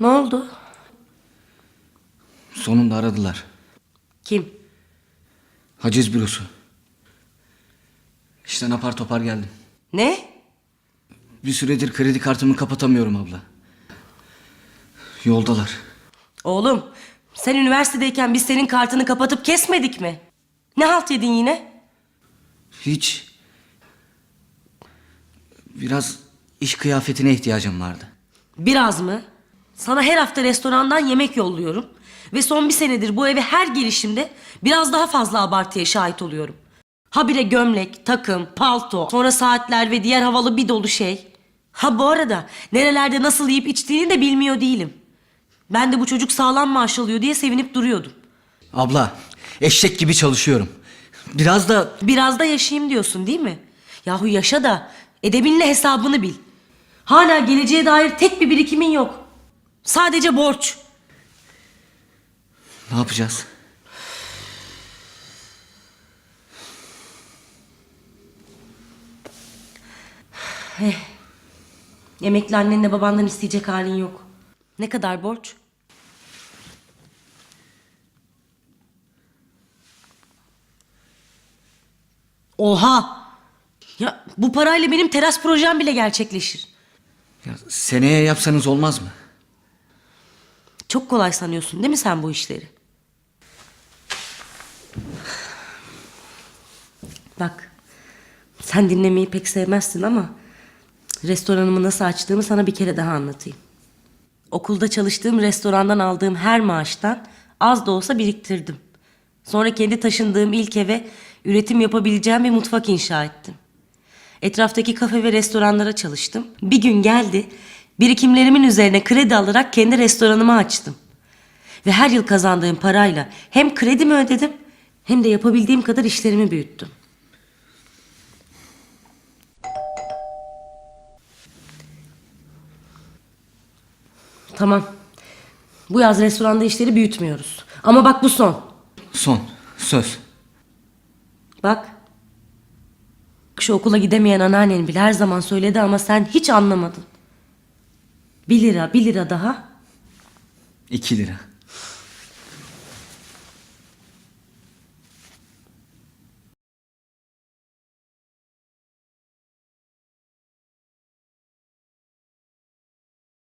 Ne oldu? Sonunda aradılar. Kim? Haciz bürosu. İşten apar topar geldim. Ne? Bir süredir kredi kartımı kapatamıyorum abla. Yoldalar. Oğlum sen üniversitedeyken biz senin kartını kapatıp kesmedik mi? Ne halt yedin yine? Hiç. Biraz iş kıyafetine ihtiyacım vardı. Biraz mı? Sana her hafta restorandan yemek yolluyorum. Ve son bir senedir bu eve her gelişimde biraz daha fazla abartıya şahit oluyorum. Habire gömlek, takım, palto, sonra saatler ve diğer havalı bir dolu şey. Ha bu arada nerelerde nasıl yiyip içtiğini de bilmiyor değilim. Ben de bu çocuk sağlam maaş alıyor diye sevinip duruyordum. Abla, eşek gibi çalışıyorum. Biraz da Biraz da yaşayayım diyorsun değil mi? Yahu yaşa da edebinle hesabını bil. Hala geleceğe dair tek bir birikimin yok. Sadece borç. ne yapacağız? Emekli annenle babandan isteyecek halin yok. Ne kadar borç? Oha! Ya bu parayla benim teras projem bile gerçekleşir. Ya, seneye yapsanız olmaz mı? Çok kolay sanıyorsun değil mi sen bu işleri? Bak, sen dinlemeyi pek sevmezsin ama restoranımı nasıl açtığımı sana bir kere daha anlatayım. Okulda çalıştığım restorandan aldığım her maaştan az da olsa biriktirdim. Sonra kendi taşındığım ilk eve üretim yapabileceğim bir mutfak inşa ettim. Etraftaki kafe ve restoranlara çalıştım. Bir gün geldi, birikimlerimin üzerine kredi alarak kendi restoranımı açtım. Ve her yıl kazandığım parayla hem kredimi ödedim hem de yapabildiğim kadar işlerimi büyüttüm. Tamam. Bu yaz restoranda işleri büyütmüyoruz. Ama bak bu son. Son, söz. Bak. Şu okula gidemeyen anneannen bile her zaman söyledi ama sen hiç anlamadın. Bir lira, bir lira daha. İki lira.